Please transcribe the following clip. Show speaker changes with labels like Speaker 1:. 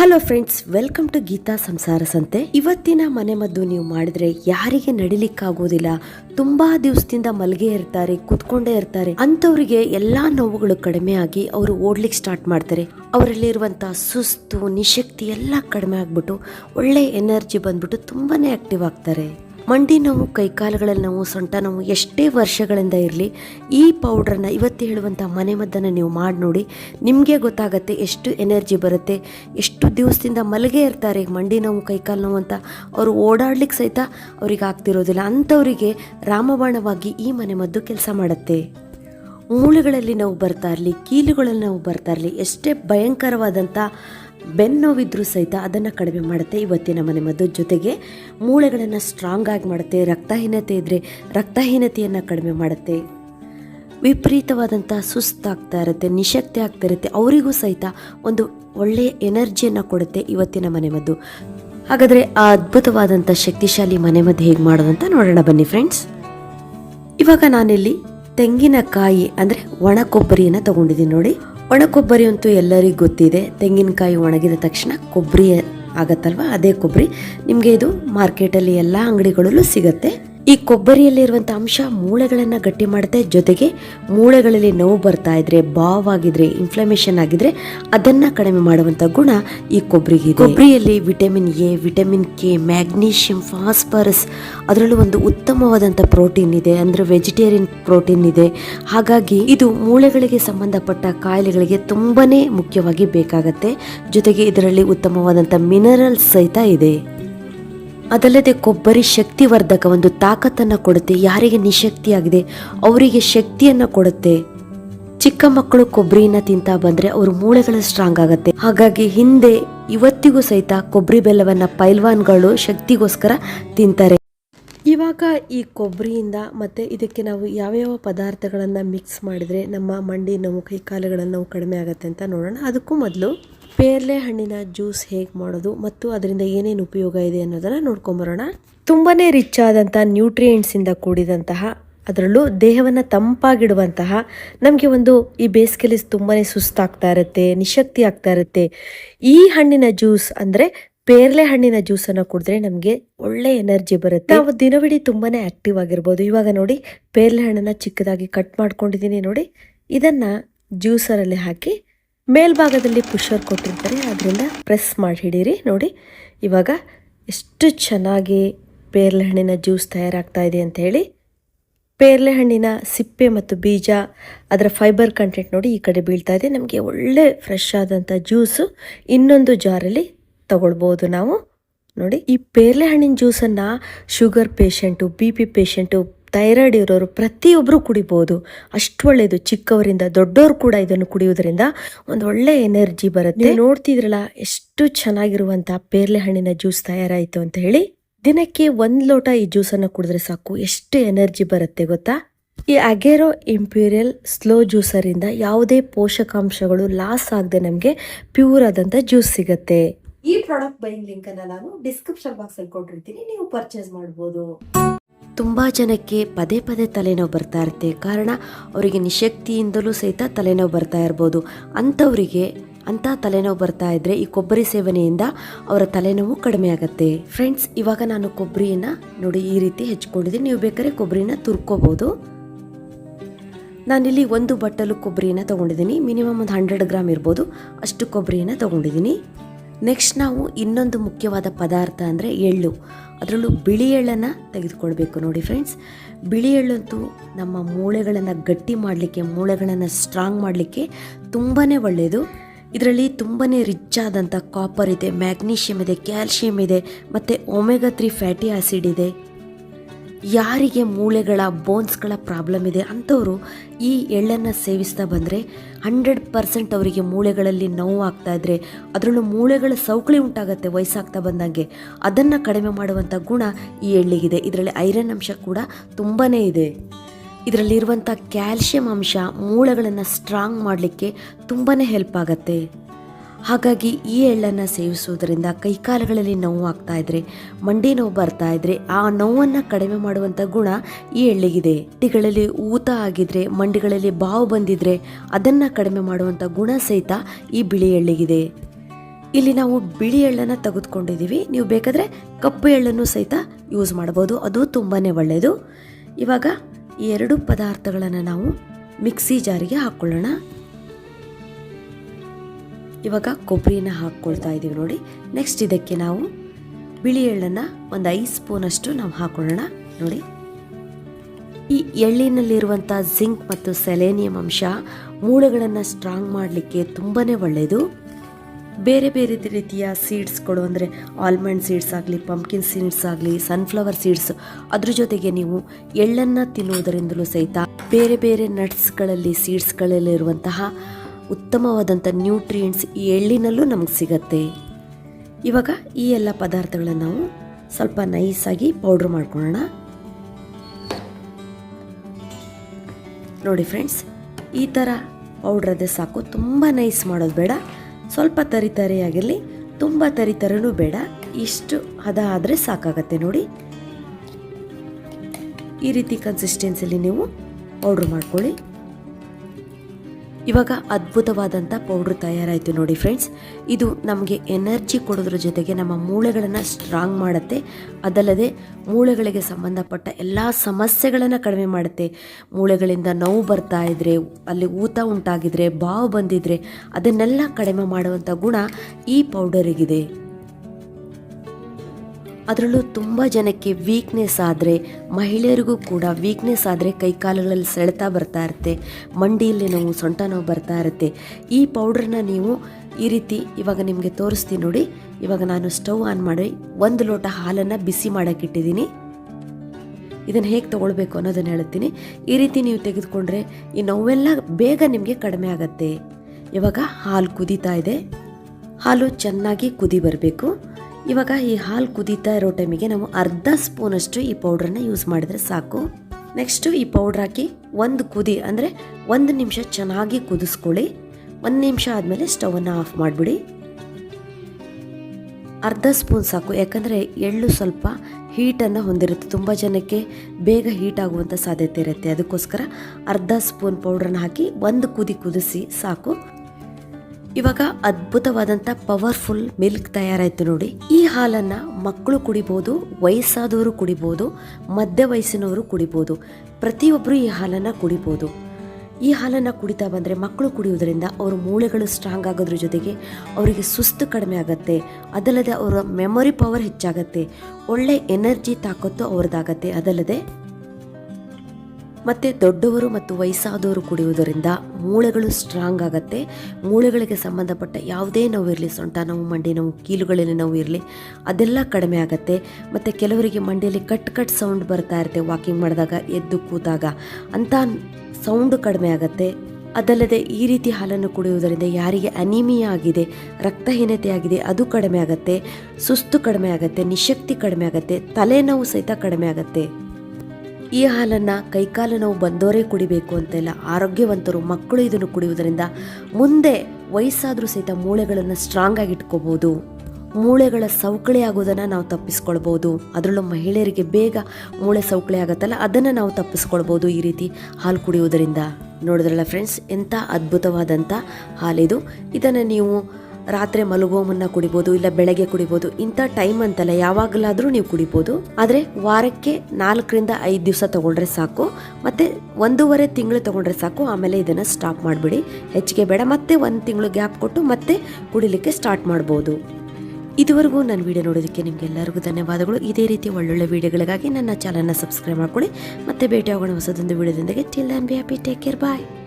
Speaker 1: Hello friends welcome to Geetha Samsara Sante ಇವತ್ತಿನ ಮನೆ ಮದ್ದು ನೀವು ಮಾಡಿದ್ರೆ ಯಾರಿಗೆ ನಡಿಲಿಕ್ಕಾಗೋದಿಲ್ಲ. ತುಂಬಾ ದಿವಸದಿಂದ ಮಲಗೆ ಇರ್ತಾರೆ, ಕುತ್ಕೊಂಡೇ ಇರ್ತಾರೆ. ಅಂತವರಿಗೆ ಎಲ್ಲಾ ನೋವುಗಳು ಕಡಿಮೆ ಆಗಿ ಅವರು ಓಡ್ಲಿಕ್ಕೆ ಸ್ಟಾರ್ಟ್ ಮಾಡ್ತಾರೆ. ಅವರಲ್ಲಿರುವಂತಹ ಸುಸ್ತು, ನಿಶಕ್ತಿ ಎಲ್ಲ ಕಡಿಮೆ ಆಗ್ಬಿಟ್ಟು ಒಳ್ಳೆ ಎನರ್ಜಿ ಬಂದ್ಬಿಟ್ಟು ತುಂಬಾನೇ ಆಕ್ಟಿವ್ ಆಗ್ತಾರೆ. ಮಂಡಿ ನೋವು, ಕೈಕಾಲುಗಳಲ್ಲಿ ನೋವು, ಸೊಂಟ ನೋವು ಎಷ್ಟೇ ವರ್ಷಗಳಿಂದ ಇರಲಿ, ಈ ಪೌಡ್ರನ್ನ ಇವತ್ತು ಹೇಳುವಂಥ ಮನೆ ಮದ್ದನ್ನು ನೀವು ಮಾಡಿ ನೋಡಿ, ನಿಮಗೆ ಗೊತ್ತಾಗತ್ತೆ ಎಷ್ಟು ಎನರ್ಜಿ ಬರುತ್ತೆ, ಎಷ್ಟು ದಿವಸದಿಂದ ಮಲಗೇ ಇರ್ತಾರೆ ಮಂಡಿ ನೋವು, ಕೈಕಾಲು ನೋವು ಅಂತ ಅವರು ಓಡಾಡ್ಲಿಕ್ಕೆ ಸಹಿತ ಅವ್ರಿಗೆ ಆಗ್ತಿರೋದಿಲ್ಲ. ಅಂಥವರಿಗೆ ರಾಮಬಾಣವಾಗಿ ಈ ಮನೆ ಮದ್ದು ಕೆಲಸ ಮಾಡುತ್ತೆ. ಮೂಳೆಗಳಲ್ಲಿ ನೋವು ಬರ್ತಾ ಇರಲಿ, ಕೀಲುಗಳಲ್ಲಿ ನೋವು ಬರ್ತಾ ಇರಲಿ, ಎಷ್ಟೇ ಭಯಂಕರವಾದಂಥ ಬೆನ್ನೋವಿದ್ರೂ ಸಹಿತ ಅದನ್ನು ಕಡಿಮೆ ಮಾಡುತ್ತೆ. ಇವತ್ತಿನ ಮನೆ ಮದ್ದು ಜೊತೆಗೆ ಮೂಳೆಗಳನ್ನು ಸ್ಟ್ರಾಂಗ್ ಆಗಿ ಮಾಡುತ್ತೆ. ರಕ್ತಹೀನತೆ ಇದ್ದರೆ ರಕ್ತಹೀನತೆಯನ್ನು ಕಡಿಮೆ ಮಾಡುತ್ತೆ. ವಿಪರೀತವಾದಂಥ ಸುಸ್ತಾಗ್ತಾ ಇರುತ್ತೆ, ನಿಶಕ್ತಿ ಆಗ್ತಾ ಇರುತ್ತೆ. ಅವರಿಗೂ ಸಹಿತ ಒಂದು ಒಳ್ಳೆಯ ಎನರ್ಜಿಯನ್ನು ಕೊಡುತ್ತೆ ಇವತ್ತಿನ ಮನೆಮದ್ದು. ಹಾಗಾದರೆ ಆ ಅದ್ಭುತವಾದಂಥ ಶಕ್ತಿಶಾಲಿ ಮನೆಮದ್ದು ಹೇಗೆ ಮಾಡೋದು ಅಂತ ನೋಡೋಣ ಬನ್ನಿ ಫ್ರೆಂಡ್ಸ್ ಇವಾಗ ನಾನಿಲ್ಲಿ ತೆಂಗಿನಕಾಯಿ ಅಂದರೆ ಒಣ ಕೊಬ್ಬರಿಯನ್ನು ತಗೊಂಡಿದ್ದೀನಿ ನೋಡಿ. ಒಣ ಕೊಬ್ಬರಿ ಅಂತೂ ಎಲ್ಲರಿಗೂ ಗೊತ್ತಿದೆ. ತೆಂಗಿನಕಾಯಿ ಒಣಗಿದ ತಕ್ಷಣ ಕೊಬ್ಬರಿ ಆಗತ್ತಲ್ವ? ಅದೇ ಕೊಬ್ಬರಿ. ನಿಮಗೆ ಇದು ಮಾರ್ಕೆಟಲ್ಲಿ ಎಲ್ಲ ಅಂಗಡಿಗಳಲ್ಲೂ ಸಿಗತ್ತೆ. ಈ ಕೊಬ್ಬರಿಯಲ್ಲಿರುವಂಥ ಅಂಶ ಮೂಳೆಗಳನ್ನು ಗಟ್ಟಿ ಮಾಡುತ್ತೆ. ಜೊತೆಗೆ ಮೂಳೆಗಳಲ್ಲಿ ನೋವು ಬರ್ತಾ ಇದ್ರೆ ಬಾವಾಗಿದ್ರೆ ಇನ್ಫ್ಲಮೇಷನ್ ಆಗಿದ್ರೆ ಅದನ್ನು ಕಡಿಮೆ ಮಾಡುವಂಥ ಗುಣ ಈ ಕೊಬ್ಬರಿಗೆ. ಕೊಬ್ಬರಿಯಲ್ಲಿ vitamin A vitamin K magnesium phosphorus ಅದರಲ್ಲೂ ಒಂದು ಉತ್ತಮವಾದಂಥ ಪ್ರೋಟೀನ್ ಇದೆ. ಅಂದರೆ ವೆಜಿಟೇರಿಯನ್ ಪ್ರೋಟೀನ್ ಇದೆ. ಹಾಗಾಗಿ ಇದು ಮೂಳೆಗಳಿಗೆ ಸಂಬಂಧಪಟ್ಟ ಕಾಯಿಲೆಗಳಿಗೆ ತುಂಬಾ ಮುಖ್ಯವಾಗಿ ಬೇಕಾಗತ್ತೆ. ಜೊತೆಗೆ ಇದರಲ್ಲಿ ಉತ್ತಮವಾದಂಥ ಮಿನರಲ್ಸ್ ಸಹಿತ ಇದೆ. ಅದಲ್ಲದೆ ಕೊಬ್ಬರಿ ಶಕ್ತಿವರ್ಧಕ ಒಂದು ತಾಕತ್ತನ್ನು ಕೊಡುತ್ತೆ. ಯಾರಿಗೆ ನಿಶಕ್ತಿಯಾಗಿದೆ? ಅವರಿಗೆ ಶಕ್ತಿಯನ್ನು ಕೊಡುತ್ತೆ. ಚಿಕ್ಕ ಮಕ್ಕಳು ಕೊಬ್ಬರಿನ ತಿಂತಾ ಬಂದ್ರೆ ಅವ್ರ ಮೂಳೆಗಳು ಸ್ಟ್ರಾಂಗ್ ಆಗುತ್ತೆ. ಹಾಗಾಗಿ ಹಿಂದೆ ಇವತ್ತಿಗೂ ಸಹಿತ ಕೊಬ್ಬರಿ ಬೆಲ್ಲವನ್ನ ಪೈಲ್ವಾನ್ಗಳು ಶಕ್ತಿಗೋಸ್ಕರ ತಿಂತಾರೆ. ಇವಾಗ ಈ ಕೊಬ್ಬರಿಯಿಂದ ಮತ್ತೆ ಇದಕ್ಕೆ ನಾವು ಯಾವ್ಯಾವ ಪದಾರ್ಥಗಳನ್ನು ಮಿಕ್ಸ್ ಮಾಡಿದ್ರೆ ನಮ್ಮ ಮಂಡಿ ನೋವು ಕೈ ಕಾಲುಗಳನ್ನು ಕಡಿಮೆ ಆಗುತ್ತೆ ಅಂತ ನೋಡೋಣ. ಅದಕ್ಕೂ ಮೊದಲು ಪೇರ್ಲೆ ಹಣ್ಣಿನ ಜ್ಯೂಸ್ ಹೇಗೆ ಮಾಡೋದು ಮತ್ತು ಅದರಿಂದ ಏನೇನು ಉಪಯೋಗ ಇದೆ ಅನ್ನೋದನ್ನು ನೋಡ್ಕೊಂಬರೋಣ. ತುಂಬಾ ರಿಚ್ ಆದಂಥ ನ್ಯೂಟ್ರಿಯೆಂಟ್ಸಿಂದ ಕೂಡಿದಂತಹ, ಅದರಲ್ಲೂ ದೇಹವನ್ನು ತಂಪಾಗಿಡುವಂತಹ, ನಮಗೆ ಒಂದು ಈ ಬೇಸಿಗೆಲಿ ತುಂಬಾನೇ ಸುಸ್ತಾಗ್ತಾ ಇರುತ್ತೆ, ನಿಶಕ್ತಿ ಆಗ್ತಾ ಇರುತ್ತೆ. ಈ ಹಣ್ಣಿನ ಜ್ಯೂಸ್ ಅಂದರೆ ಪೇರ್ಲೆ ಹಣ್ಣಿನ ಜ್ಯೂಸನ್ನು ಕುಡಿದ್ರೆ ನಮಗೆ ಒಳ್ಳೆ ಎನರ್ಜಿ ಬರುತ್ತೆ. ನಾವು ದಿನವಿಡೀ ತುಂಬಾನೇ ಆ್ಯಕ್ಟಿವ್ ಆಗಿರ್ಬೋದು. ಇವಾಗ ನೋಡಿ, ಪೇರ್ಲೆ ಹಣ್ಣನ್ನು ಚಿಕ್ಕದಾಗಿ ಕಟ್ ಮಾಡ್ಕೊಂಡಿದ್ದೀನಿ ನೋಡಿ. ಇದನ್ನು ಜ್ಯೂಸರಲ್ಲಿ ಹಾಕಿ ಮೇಲ್ಭಾಗದಲ್ಲಿ ಪುಷರ್ ಕೊಟ್ಟಿರ್ತಾರೆ ಅದರಿಂದ ಪ್ರೆಸ್ ಮಾಡಿ ಹಿಡೀರಿ. ನೋಡಿ, ಇವಾಗ ಎಷ್ಟು ಚೆನ್ನಾಗಿ ಪೇರ್ಲೆ ಹಣ್ಣಿನ ಜ್ಯೂಸ್ ತಯಾರಾಗ್ತಾ ಇದೆ ಅಂತ ಹೇಳಿ, ಪೇರ್ಲೆ ಹಣ್ಣಿನ ಸಿಪ್ಪೆ ಮತ್ತು ಬೀಜ, ಅದರ ಫೈಬರ್ ಕಂಟೆಂಟ್ ನೋಡಿ ಈ ಕಡೆ ಬೀಳ್ತಾ ಇದೆ. ನಮಗೆ ಒಳ್ಳೆ ಫ್ರೆಶ್ ಆದಂಥ ಜ್ಯೂಸು ಇನ್ನೊಂದು ಜಾರಲ್ಲಿ ತಗೊಳ್ಬೋದು ನಾವು. ನೋಡಿ, ಈ ಪೇರ್ಲೆ ಹಣ್ಣಿನ ಜ್ಯೂಸನ್ನು sugar patient, B P patient thyroid ಇರೋರು ಪ್ರತಿಯೊಬ್ಬರು ಕುಡಿಬೋದು. ಅಷ್ಟು ಒಳ್ಳೆಯದು ಚಿಕ್ಕವರಿಂದ ದೊಡ್ಡವರು ಕೂಡ ಇದನ್ನು ಕುಡಿಯೋದ್ರಿಂದ ಒಂದು ಒಳ್ಳೆ ಎನರ್ಜಿ ಬರುತ್ತೆ. ನೋಡ್ತಿದ್ರಲ್ಲ ಎಷ್ಟು ಚೆನ್ನಾಗಿರುವಂಥ ಪೇರ್ಲೆ ಹಣ್ಣಿನ ಜ್ಯೂಸ್ ತಯಾರಾಯಿತು ಅಂತ ಹೇಳಿ ದಿನಕ್ಕೆ ಒಂದು ಲೋಟ ಈ ಜ್ಯೂಸನ್ನು ಕುಡಿದ್ರೆ ಸಾಕು. ಎಷ್ಟು ಎನರ್ಜಿ ಬರುತ್ತೆ ಗೊತ್ತಾ? ಈ ಅಗೇರೋ ಇಂಪೀರಿಯಲ್ ಸ್ಲೋ ಜ್ಯೂಸರಿಂದ ಯಾವುದೇ ಪೋಷಕಾಂಶಗಳು ಲಾಸ್ ಆಗದೆ ನಮಗೆ ಪ್ಯೂರ್ ಆದಂಥ ಜ್ಯೂಸ್ ಸಿಗುತ್ತೆ. ಈ ಪ್ರಾಡಕ್ಟ್ ಬೈಯಿಂಗ್ ಲಿಂಕ್ ಅನ್ನ ನಾನು ಡಿಸ್ಕ್ರಿಪ್ಷನ್ ಬಾಕ್ಸ್ ಅಲ್ಲಿ ಕೊಟ್ಟಿರ್ತೀನಿ. ನೀವು ಪರ್ಚೇಸ್ ಮಾಡಬಹುದು ತುಂಬಾ ಜನಕ್ಕೆ ಪದೇ ಪದೇ ತಲೆನೋವು ಬರ್ತಾ ಇರುತ್ತೆ. ಕಾರಣ, ಅವರಿಗೆ ನಿಶಕ್ತಿಯಿಂದಲೂ ಸಹಿತ ತಲೆನೋವು ಬರ್ತಾ ಇರ್ಬೋದು. ಅಂಥವರಿಗೆ ಅಂಥ ತಲೆನೋವು ಬರ್ತಾ ಇದ್ದರೆ ಈ ಕೊಬ್ಬರಿ ಸೇವನೆಯಿಂದ ಅವರ ತಲೆನೋವು ಕಡಿಮೆ ಆಗುತ್ತೆ. ಫ್ರೆಂಡ್ಸ್ ಇವಾಗ ನಾನು ಕೊಬ್ಬರಿಯನ್ನ ನೋಡಿ ಈ ರೀತಿ ಹೆಚ್ಕೊಂಡಿದ್ದೀನಿ. ನೀವು ಬೇಕಾದ್ರೆ ಕೊಬ್ಬರಿನ ತುರ್ಕೋಬೋದು. ನಾನಿಲ್ಲಿ ಒಂದು ಬಟ್ಟಲು ಕೊಬ್ಬರಿಯನ್ನು ತಗೊಂಡಿದ್ದೀನಿ. ಮಿನಿಮಮ್ ಒಂದು ಹಂಡ್ರೆಡ್ ಗ್ರಾಮ್ ಇರ್ಬೋದು. ಅಷ್ಟು ಕೊಬ್ಬರಿಯನ್ನು ತಗೊಂಡಿದ್ದೀನಿ. ನೆಕ್ಸ್ಟ್ ನಾವು ಇನ್ನೊಂದು ಮುಖ್ಯವಾದ ಪದಾರ್ಥ ಅಂದರೆ ಎಳ್ಳು. ಅದರಲ್ಲೂ ಬಿಳಿ ಎಳ್ಳನ್ನು ತೆಗೆದುಕೊಳ್ಬೇಕು ನೋಡಿ ಫ್ರೆಂಡ್ಸ್ ಬಿಳಿ ಎಳ್ಳಂತೂ ನಮ್ಮ ಮೂಳೆಗಳನ್ನು ಗಟ್ಟಿ ಮಾಡಲಿಕ್ಕೆ, ಮೂಳೆಗಳನ್ನು ಸ್ಟ್ರಾಂಗ್ ಮಾಡಲಿಕ್ಕೆ ತುಂಬಾ ಒಳ್ಳೆಯದು ಇದರಲ್ಲಿ ತುಂಬಾ ರಿಚ್ ಆದಂಥ ಕಾಪರ್ ಇದೆ ಮ್ಯಾಗ್ನೀಷಿಯಮ್ ಇದೆ ಕ್ಯಾಲ್ಶಿಯಂ ಇದೆ, ಮತ್ತು ಒಮೆಗಾ ತ್ರೀ ಫ್ಯಾಟಿ ಆಸಿಡ್ ಇದೆ. ಯಾರಿಗೆ ಮೂಳೆಗಳ, ಬೋನ್ಸ್ಗಳ ಪ್ರಾಬ್ಲಮ್ ಇದೆ ಅಂಥವರು ಈ ಎಳ್ಳನ್ನು ಸೇವಿಸ್ತಾ ಬಂದರೆ ಹಂಡ್ರೆಡ್ ಪರ್ಸೆಂಟ್ ಅವರಿಗೆ ಮೂಳೆಗಳಲ್ಲಿ ನೋವು ಆಗ್ತಾ ಇದ್ದರೆ ಅದರಲ್ಲೂ ಮೂಳೆಗಳ ಸೌಕಳಿ ಉಂಟಾಗುತ್ತೆ, ವಯಸ್ಸಾಗ್ತಾ ಬಂದಂಗೆ. ಅದನ್ನು ಕಡಿಮೆ ಮಾಡುವಂಥ ಗುಣ ಈ ಎಳ್ಳಿಗಿದೆ. ಇದರಲ್ಲಿ ಐರನ್ ಅಂಶ ಕೂಡ ತುಂಬಾ ಇದೆ. ಇದರಲ್ಲಿರುವಂಥ ಕ್ಯಾಲ್ಶಿಯಂ ಅಂಶ ಮೂಳೆಗಳನ್ನು ಸ್ಟ್ರಾಂಗ್ ಮಾಡಲಿಕ್ಕೆ ತುಂಬಾ ಹೆಲ್ಪ್ ಆಗುತ್ತೆ. ಹಾಗಾಗಿ ಈ ಎಳ್ಳನ್ನು ಸೇವಿಸುವುದರಿಂದ ಕೈಕಾಲುಗಳಲ್ಲಿ ನೋವು ಆಗ್ತಾ ಇದ್ರೆ, ಮಂಡಿ ನೋವು ಬರ್ತಾ ಇದ್ರೆ, ಆ ನೋವನ್ನು ಕಡಿಮೆ ಮಾಡುವಂಥ ಗುಣ ಈ ಎಳ್ಳಿಗಿದೆ. ಮಂಡಿಗಳಲ್ಲಿ ಊತ ಆಗಿದ್ರೆ, ಮಂಡಿಗಳಲ್ಲಿ ಬಾವು ಬಂದಿದ್ರೆ ಅದನ್ನು ಕಡಿಮೆ ಮಾಡುವಂಥ ಗುಣ ಸಹಿತ ಈ ಬಿಳಿ ಎಳ್ಳಿಗಿದೆ. ಇಲ್ಲಿ ನಾವು ಬಿಳಿ ಎಳ್ಳನ್ನು ತೆಗೆದುಕೊಂಡಿದ್ದೀವಿ. ನೀವು ಬೇಕಾದರೆ ಕಪ್ಪು ಎಳ್ಳನ್ನು ಸಹಿತ ಯೂಸ್ ಮಾಡ್ಬೋದು ಅದು ತುಂಬಾ ಒಳ್ಳೆಯದು ಇವಾಗ ಈ ಎರಡು ಪದಾರ್ಥಗಳನ್ನು ನಾವು ಮಿಕ್ಸಿ ಜಾರಿಗೆ ಹಾಕ್ಕೊಳ್ಳೋಣ ಇವಾಗ ಕೊಬ್ಬರಿನ ಹಾಕ್ಕೊಳ್ತಾ ಇದ್ದೀವಿ ನೋಡಿ. ನೆಕ್ಸ್ಟ್ ಇದಕ್ಕೆ ನಾವು ಬಿಳಿ ಎಳ್ಳನ್ನು ಒಂದು ಐದು ಸ್ಪೂನಷ್ಟು ನಾವು ಹಾಕೊಳ್ಳೋಣ ನೋಡಿ. ಈ ಎಳ್ಳಿನಲ್ಲಿರುವಂಥ ಜಿಂಕ್ ಮತ್ತು ಸೆಲೇನಿಯಂ ಅಂಶ ಮೂಳೆಗಳನ್ನು ಸ್ಟ್ರಾಂಗ್ ಮಾಡಲಿಕ್ಕೆ ತುಂಬಾ ಒಳ್ಳೆಯದು ಬೇರೆ ಬೇರೆ ರೀತಿಯ ಸೀಡ್ಸ್ಗಳು ಅಂದರೆ ಆಲ್ಮಂಡ್ ಸೀಡ್ಸ್ ಆಗಲಿ ಪಂಪ್ಕಿನ್ ಸೀಡ್ಸ್ ಆಗಲಿ ಸನ್ಫ್ಲವರ್ ಸೀಡ್ಸ್ ಅದ್ರ ಜೊತೆಗೆ ನೀವು ಎಳ್ಳನ್ನು ತಿನ್ನುವುದರಿಂದಲೂ ಸಹಿತ ಬೇರೆ ಬೇರೆ ನಟ್ಸ್ಗಳಲ್ಲಿ ಸೀಡ್ಸ್ಗಳಲ್ಲಿರುವಂತಹ ಉತ್ತಮವಾದಂಥ ನ್ಯೂಟ್ರಿಯೆಂಟ್ಸ್ ಈ ಎಳ್ಳಿನಲ್ಲೂ ನಮಗೆ ಸಿಗತ್ತೆ. ಇವಾಗ ಈ ಎಲ್ಲ ಪದಾರ್ಥಗಳನ್ನು ನಾವು ಸ್ವಲ್ಪ ನೈಸಾಗಿ ಪೌಡ್ರ್ ಮಾಡ್ಕೊಳ್ಳೋಣ. ನೋಡಿ ಫ್ರೆಂಡ್ಸ್ ಈ ಥರ ಪೌಡ್ರ್ ಅದೇ ಸಾಕು. ತುಂಬ ನೈಸ್ ಮಾಡೋದು ಬೇಡ. ಸ್ವಲ್ಪ ತರಿ ತರಿಯಾಗಿರಲಿ ತುಂಬ ತರಿ ತರನೂ ಬೇಡ. ಇಷ್ಟು ಹದ ಆದರೆ ಸಾಕಾಗತ್ತೆ ನೋಡಿ. ಈ ರೀತಿ ಕನ್ಸಿಸ್ಟೆನ್ಸಿಲಿ ನೀವು ಪೌಡ್ರ್ ಮಾಡ್ಕೊಳ್ಳಿ. ಇವಾಗ ಅದ್ಭುತವಾದಂಥ ಪೌಡ್ರ್ ತಯಾರಾಯಿತು ನೋಡಿ ಫ್ರೆಂಡ್ಸ್ ಇದು ನಮಗೆ ಎನರ್ಜಿ ಕೊಡೋದ್ರ ಜೊತೆಗೆ ನಮ್ಮ ಮೂಳೆಗಳನ್ನು ಸ್ಟ್ರಾಂಗ್ ಮಾಡುತ್ತೆ. ಅದಲ್ಲದೆ ಮೂಳೆಗಳಿಗೆ ಸಂಬಂಧಪಟ್ಟ ಎಲ್ಲ ಸಮಸ್ಯೆಗಳನ್ನು ಕಡಿಮೆ ಮಾಡುತ್ತೆ. ಮೂಳೆಗಳಿಂದ ನೋವು ಬರ್ತಾ ಇದ್ದರೆ ಅಲ್ಲಿ ಊತ ಉಂಟಾಗಿದ್ರೆ, ಬಾವು ಬಂದಿದ್ರೆ ಅದನ್ನೆಲ್ಲ ಕಡಿಮೆ ಮಾಡುವಂಥ ಗುಣ ಈ ಪೌಡರಿಗಿದೆ ಅದರಲ್ಲೂ ತುಂಬ ಜನಕ್ಕೆ ವೀಕ್ನೆಸ್ ಆದರೆ, ಮಹಿಳೆಯರಿಗೂ ಕೂಡ ವೀಕ್ನೆಸ್ ಆದರೆ ಕೈಕಾಲುಗಳಲ್ಲಿ ಸೆಳೆತ ಬರ್ತಾ ಇರುತ್ತೆ, ಮಂಡಿಯಲ್ಲಿ ನೋವು, ಸೊಂಟ ನೋವು ಬರ್ತಾ ಇರುತ್ತೆ. ಈ ಪೌಡ್ರನ್ನ ನೀವು ಈ ರೀತಿ ಇವಾಗ ನಿಮಗೆ ತೋರಿಸ್ತೀನಿ ನೋಡಿ. ಇವಾಗ ನಾನು ಸ್ಟವ್ ಆನ್ ಮಾಡಿ ಒಂದು ಲೋಟ ಹಾಲನ್ನು ಬಿಸಿ ಮಾಡೋಕ್ಕಿಟ್ಟಿದ್ದೀನಿ ಇದನ್ನು ಹೇಗೆ ತೊಗೊಳ್ಬೇಕು ಅನ್ನೋದನ್ನು ಹೇಳ್ತೀನಿ. ಈ ರೀತಿ ನೀವು ತೆಗೆದುಕೊಂಡ್ರೆ ಈ ನೋವೆಲ್ಲ ಬೇಗ ನಿಮಗೆ ಕಡಿಮೆ ಆಗುತ್ತೆ. ಇವಾಗ ಹಾಲು ಕುದೀತಾ ಇದೆ. ಹಾಲು ಚೆನ್ನಾಗಿ ಕುದಿ ಬರಬೇಕು. ಇವಾಗ ಈ ಹಾಲು ಕುದೀತಾ ಇರೋ ಟೈಮಿಗೆ ನಾವು ಅರ್ಧ ಸ್ಪೂನಷ್ಟು ಈ ಪೌಡ್ರನ್ನ ಯೂಸ್ ಮಾಡಿದ್ರೆ ಸಾಕು. ನೆಕ್ಸ್ಟು ಈ ಪೌಡ್ರ್ ಹಾಕಿ ಒಂದು ಕುದಿ ಅಂದರೆ ಒಂದು ನಿಮಿಷ ಚೆನ್ನಾಗಿ ಕುದಿಸ್ಕೊಳ್ಳಿ. ಒಂದು ನಿಮಿಷ ಆದಮೇಲೆ ಸ್ಟವನ್ನು ಆಫ್ ಮಾಡಿಬಿಡಿ. ಅರ್ಧ ಸ್ಪೂನ್ ಸಾಕು, ಯಾಕಂದರೆ ಎಳ್ಳು ಸ್ವಲ್ಪ ಹೀಟನ್ನು ಹೊಂದಿರುತ್ತೆ. ತುಂಬ ಜನಕ್ಕೆ ಬೇಗ ಹೀಟ್ ಆಗುವಂಥ ಸಾಧ್ಯತೆ ಇರುತ್ತೆ. ಅದಕ್ಕೋಸ್ಕರ ಅರ್ಧ ಸ್ಪೂನ್ ಪೌಡ್ರನ್ನ ಹಾಕಿ ಒಂದು ಕುದಿ ಕುದಿಸಿ ಸಾಕು. ಇವಾಗ ಅದ್ಭುತವಾದಂತ ಪವರ್ಫುಲ್ ಮಿಲ್ಕ್ ತಯಾರಾಯಿತು ನೋಡಿ. ಈ ಹಾಲನ್ನ ಮಕ್ಕಳು ಕುಡಿಬಹುದು ವಯಸ್ಸಾದವರು ಕುಡಿಬಹುದು ಮಧ್ಯ ವಯಸ್ಸಿನವರು ಕುಡಿಬಹುದು ಪ್ರತಿಯೊಬ್ಬರು ಈ ಹಾಲನ್ನ ಕುಡಿಬಹುದು ಈ ಹಾಲನ್ನು ಕುಡಿತಾ ಬಂದರೆ ಮಕ್ಕಳು ಕುಡಿಯೋದ್ರಿಂದ ಅವರ ಮೂಳೆಗಳು ಸ್ಟ್ರಾಂಗ್ ಆಗೋದ್ರ ಜೊತೆಗೆ ಅವರಿಗೆ ಸುಸ್ತು ಕಡಿಮೆ ಆಗುತ್ತೆ. ಅದಲ್ಲದೆ ಅವರ ಮೆಮೊರಿ ಪವರ್ ಹೆಚ್ಚಾಗತ್ತೆ. ಒಳ್ಳೆ ಎನರ್ಜಿ ತಾಕತ್ತು ಅವ್ರದ್ದಾಗತ್ತೆ. ಅದಲ್ಲದೆ ಮತ್ತು ದೊಡ್ಡವರು ಮತ್ತು ವಯಸ್ಸಾದವರು ಕುಡಿಯುವುದರಿಂದ ಮೂಳೆಗಳು ಸ್ಟ್ರಾಂಗ್ ಆಗುತ್ತೆ. ಮೂಳೆಗಳಿಗೆ ಸಂಬಂಧಪಟ್ಟ ಯಾವುದೇ ನೋವು ಇರಲಿ, ಸೊಂಟ ನೋವು, ಮಂಡಿ ನೋವು, ಕೀಲುಗಳಲ್ಲಿ ನೋವು ಇರಲಿ, ಅದೆಲ್ಲ ಕಡಿಮೆ ಆಗುತ್ತೆ. ಮತ್ತು ಕೆಲವರಿಗೆ ಮಂಡಿಯಲ್ಲಿ ಕಟ್ ಕಟ್ ಸೌಂಡ್ ಬರ್ತಾ ಇರುತ್ತೆ ವಾಕಿಂಗ್ ಮಾಡಿದಾಗ ಎದ್ದು ಕೂತಾಗ. ಅಂಥ ಸೌಂಡ್ ಕಡಿಮೆ ಆಗುತ್ತೆ. ಅದಲ್ಲದೆ ಈ ರೀತಿ ಹಾಲನ್ನು ಕುಡಿಯುವುದರಿಂದ ಯಾರಿಗೆ ಅನಿಮಿಯಾ ಆಗಿದೆ ರಕ್ತಹೀನತೆ ಆಗಿದೆ, ಅದು ಕಡಿಮೆ ಆಗುತ್ತೆ. ಸುಸ್ತು ಕಡಿಮೆ ಆಗುತ್ತೆ, ನಿಶಕ್ತಿ ಕಡಿಮೆ ಆಗುತ್ತೆ, ತಲೆನೋವು ಸಹಿತ ಕಡಿಮೆ ಆಗುತ್ತೆ. ಈ ಹಾಲನ್ನು ಕೈಕಾಲು ನೋವು ಬಂದವರೇ ಕುಡಿಬೇಕು ಅಂತೆಲ್ಲ ಆರೋಗ್ಯವಂತರು ಮಕ್ಕಳು ಇದನ್ನು ಕುಡಿಯುವುದರಿಂದ ಮುಂದೆ ವಯಸ್ಸಾದರೂ ಸಹಿತ ಮೂಳೆಗಳನ್ನು ಸ್ಟ್ರಾಂಗ್ ಆಗಿ ಇಟ್ಕೋಬಹುದು. ಮೂಳೆಗಳ ಸವಕಳಿ ಆಗೋದನ್ನು ನಾವು ತಪ್ಪಿಸ್ಕೊಳ್ಬೋದು ಅದರಲ್ಲೂ ಮಹಿಳೆಯರಿಗೆ ಬೇಗ ಮೂಳೆ ಸವಕಳಿ ಆಗುತ್ತಲ್ಲ, ಅದನ್ನು ನಾವು ತಪ್ಪಿಸ್ಕೊಳ್ಬೋದು ಈ ರೀತಿ ಹಾಲು ಕುಡಿಯುವುದರಿಂದ. ನೋಡಿದ್ರಲ್ಲ ಫ್ರೆಂಡ್ಸ್ ಎಂಥ ಅದ್ಭುತವಾದಂಥ ಹಾಲಿದು. ಇದನ್ನು ನೀವು ರಾತ್ರಿ ಮಲಗುವ ಮುನ್ನ ಕುಡಿಬೋದು, ಇಲ್ಲ ಬೆಳಗ್ಗೆ ಕುಡಿಬೋದು, ಇಂಥ ಟೈಮ್ ಅಂತಲ್ಲ, ಯಾವಾಗಲಾದರೂ ನೀವು ಕುಡಿಬೋದು. ಆದರೆ ವಾರಕ್ಕೆ ನಾಲ್ಕರಿಂದ ಐದು ದಿವಸ ತಗೊಂಡ್ರೆ ಸಾಕು. ಮತ್ತು ಒಂದೂವರೆ ತಿಂಗಳು ತಗೊಂಡ್ರೆ ಸಾಕು. ಆಮೇಲೆ ಇದನ್ನು ಸ್ಟಾಪ್ ಮಾಡಿಬಿಡಿ. ಹೆಚ್ಚಿಗೆ ಬೇಡ. ಮತ್ತೆ ಒಂದು ತಿಂಗಳು ಗ್ಯಾಪ್ ಕೊಟ್ಟು ಮತ್ತೆ ಕುಡಿಲಿಕ್ಕೆ ಸ್ಟಾರ್ಟ್ ಮಾಡ್ಬೋದು. ಇದುವರೆಗೂ ನನ್ನ ವಿಡಿಯೋ ನೋಡೋದಕ್ಕೆ ನಿಮಗೆಲ್ಲರಿಗೂ ಧನ್ಯವಾದಗಳು. ಇದೇ ರೀತಿ ಒಳ್ಳೊಳ್ಳೆ ವಿಡಿಯೋಗಳಿಗಾಗಿ ನನ್ನ ಚಾನಲ್ನ ಸಬ್ಸ್ಕ್ರೈಬ್ ಮಾಡ್ಕೊಳ್ಳಿ ಮತ್ತೆ ಭೇಟಿಯಾಗೋಣ ಹೊಸದೊಂದು ವಿಡಿಯೋದೊಂದಿಗೆ till and be happy take care bye